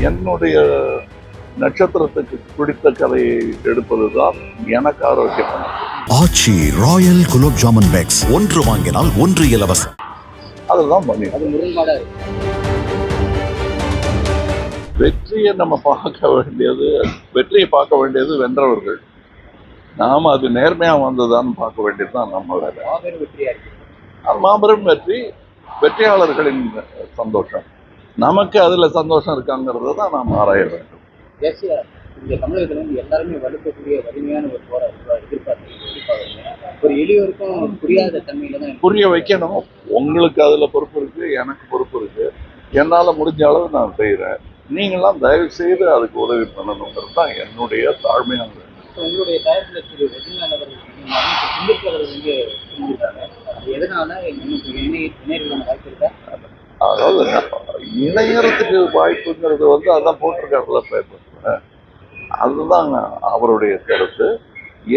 என்னுடைய நட்சத்திரத்துக்கு பிடித்த கதையை எடுப்பதுதான் எனக்கு ஆரோக்கியமானது ஆச்சி ராயல் குலோப் ஜாமுன் பேக்ஸ். ஒன்று வாங்கினால் ஒன்று இலவசம். அதுதான் பண்ணி. வெற்றியை நம்ம பார்க்க வேண்டியது வெற்றியை பார்க்க வேண்டியது வென்றவர்கள். நாம அது நேர்மையா வந்ததான்னு பார்க்க வேண்டியது தான் நம்ம வேலை. அது மாபெரும் வெற்றி வெற்றியாளர்களின் சந்தோஷம். நமக்கு அதுல சந்தோஷம் இருக்காங்கிறத தான் நாம் ஆராய வேண்டும். இந்த தமிழகத்துல வந்து எல்லாருமே வலுக்கக்கூடிய வலிமையான ஒரு போராட்டம் எதிர்பார்த்து ஒரு எளியோருக்கும் புரியாத தன்மையில தான் புரிய வைக்கணும். உங்களுக்கு அதுல பொறுப்பு இருக்கு எனக்கு பொறுப்பு இருக்கு. என்னால முடிஞ்ச அளவு நான் செய்யறேன் நீங்களாம் தயவு செய்து அதுக்கு உதவி பண்ணணுங்கிறது தான் என்னுடைய தாழ்மையான உங்களுடைய தயாரிப்பில் திரு ரஜினிகாந்த் அவர்கள் சிந்திப்பு அவர்கள் வந்து செஞ்சிருக்காங்க அது எதனால இன்னும் இணை இணையர்களான வாய்ப்பு இருக்கா? அதாவது இணையறதுக்கு வாய்ப்புங்கிறது வந்து அதான் போட்டிருக்காருல பேப்பர்ல அதுதான் அவருடைய கருத்து.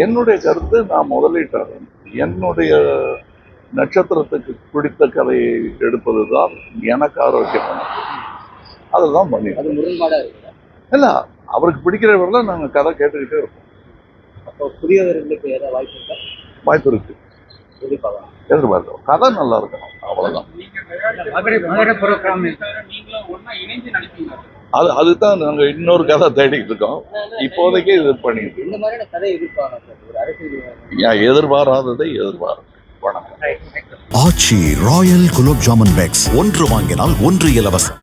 என்னுடைய கருத்து நான் முதலீட்டாளர். என்னுடைய நட்சத்திரத்துக்கு பிடித்த கதையை எடுப்பதுதான் எனக்கு ஆரோக்கியமானது அதுதான் பண்ணி இல்ல அவருக்கு பிடிக்கிறவர்கள நாங்க கதை கேட்டுக்கிட்டே இருப்போம். அப்போ புதியவர்களுக்கு ஏதாவது வாய்ப்பு இருக்கா? வாய்ப்பு இருக்கு. எதிர்பார்க்கலாம். கதை நல்லா இருக்கணும். அவ்வளவுதான். அது அதுதான் நாங்க இன்னொரு கதை தேடிட்டு இருக்கோம். இப்போதைக்கு இது பண்ணிட்டு இந்த மாதிரியான கதை எதிர்பாராததை எதிர்பார்க்கும் வணக்கம். Aachi royal gulab jamun packs. ஒன்று வாங்கினால் ஒன்று இலவசம்.